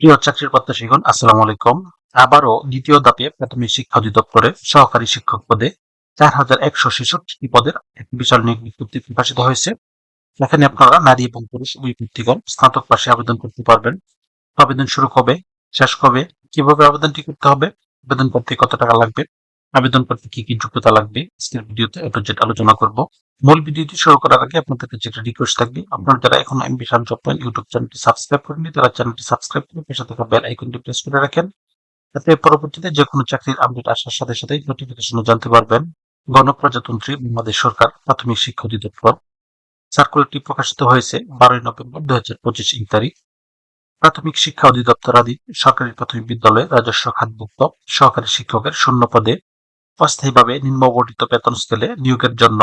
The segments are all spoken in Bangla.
প্রিয় চাকরির প্রত্যাশীগণ, আসসালামু আলাইকুম। আবারও দ্বিতীয় ধাপে প্রাথমিক শিক্ষা অধিদপ্তরে সহকারী শিক্ষক পদে চার হাজার একশো ছেষট্টি পদের এক বিশাল নিয়োগ বিজ্ঞপ্তি প্রকাশিত হয়েছে। এখানে আপনারা নারী এবং পুরুষ উভয় ব্যক্তিগণ স্নাতক পাশে আবেদন করতে পারবেন। আবেদন শুরু কবে, শেষ কবে, কীভাবে আবেদনটি করতে হবে, আবেদন করতে কত টাকা লাগবে আবেদন করতে কি কি যোগ্যতা লাগবে? আজকের ভিডিওতে এ যেটা আলোচনা করব। মূল ভিডিওটি শুরু করার আগে আপনাদের কাছে একটা রিকোয়েস্ট থাকবে। আপনারা যারা এখন MB Shan job point YouTube চ্যানেলটি সাবস্ক্রাইব করেননি, তারা চ্যানেলটি সাবস্ক্রাইব করে পাশে থাকা বেল আইকনটি প্রেস করে রাখেন। যাতে পরবর্তীতে যে কোনো চাকরির আপডেট আসার সাথে সাথে নোটিফিকেশন জানতে পারবেন। গণপ্রজাতন্ত্রী বাংলাদেশ সরকার প্রাথমিক শিক্ষা অধিদপ্তর। সার্কুলারটি প্রকাশিত হয়েছে বারোই নভেম্বর দুই হাজার পঁচিশ ইং তারিখ। প্রাথমিক শিক্ষা অধিদপ্তর আদি সরকারি প্রাথমিক বিদ্যালয়ে রাজস্ব খাতভুক্ত সহকারী শিক্ষকের শূন্য পদে অস্থায়ীভাবে নিম্নবর্ণিত বেতন স্কেলে নিয়োগের জন্য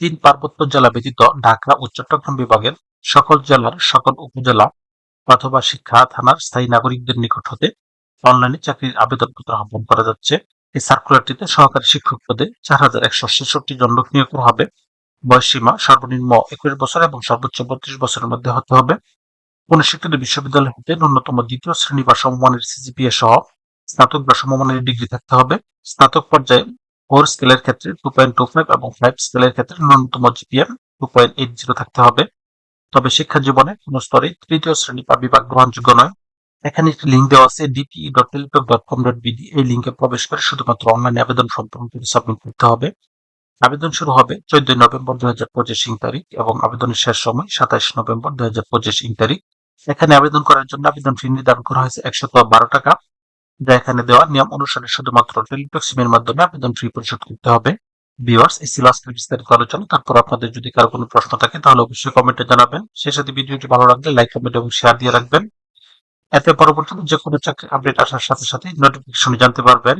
তিন পার্বত্য জেলা ব্যতীত ঢাকা ও চট্টগ্রাম বিভাগের সকল জেলার সকল উপজেলা অথবা শিক্ষা থানার স্থায়ী নাগরিকদের নিকট হতে অনলাইনে চাকরির আবেদনপত্র আহ্বান করা যাচ্ছে। এই সার্কুলারটিতে সহকারী শিক্ষক পদে চার হাজার একশো ছেষট্টি জন লোক নিয়োগ করা হবে। বয়সীমা সর্বনিম্ন একুশ বছর এবং সর্বোচ্চ বত্রিশ বছরের মধ্যে হতে হবে। কোন শিক্ষিত বিশ্ববিদ্যালয় হতে ন্যূনতম দ্বিতীয় শ্রেণি বা সমমানের সিজিপিএ সহ স্নাতক বা সমমানের ডিগ্রি থাকতে হবে। স্নাতক পর্যায়ে ফোর স্কেলের ক্ষেত্রে টু পয়েন্ট টু ফাইভ এবং ফাইভ স্কেলের ক্ষেত্রে ন্যূনতম GPA two point eight zero থাকতে হবে। তবে শিক্ষা জীবনে কোন স্তরে তৃতীয় শ্রেণি বা বিভাগ গ্রহণযোগ্য নয়। এখানে একটি লিঙ্ক দেওয়া আছে DPE dot Teletalk dot com dot BD এই লিঙ্কে প্রবেশ করে শুধুমাত্র অনলাইনে আবেদন সম্পূর্ণ সাবমিট করতে হবে। আবেদন শুরু হবে চোদ্দই নভেম্বর দুই হাজার পঁচিশ ইং তারিখ এবং আবেদনের শেষ সময় সাতাইশ নভেম্বর দুই হাজার পঁচিশ ইং তারিখ। এখানে আবেদন করার জন্য আবেদন ফি নির্ধারণ করা হয়েছে একশত বারো টাকা। যা এখানে দেওয়া নিয়ম অনুসারে শুধুমাত্র টেলিটক সিমের মাধ্যমে আবেদন ফি পরিশোধ করতে হবে। ভিওয়ার্স এই ছিল বিস্তারিত আলোচনা। তারপর আপনাদের যদি কারও কোনো প্রশ্ন থাকে, তাহলে অবশ্যই কমেন্টে জানাবেন। সেই সাথে ভিডিওটি ভালো লাগলে লাইক, কমেন্ট এবং শেয়ার দিয়ে রাখবেন। এতে পরবর্তীতে যে কোনো চাকরি আপডেট আসার সাথে সাথে নোটিফিকেশন জানতে পারবেন।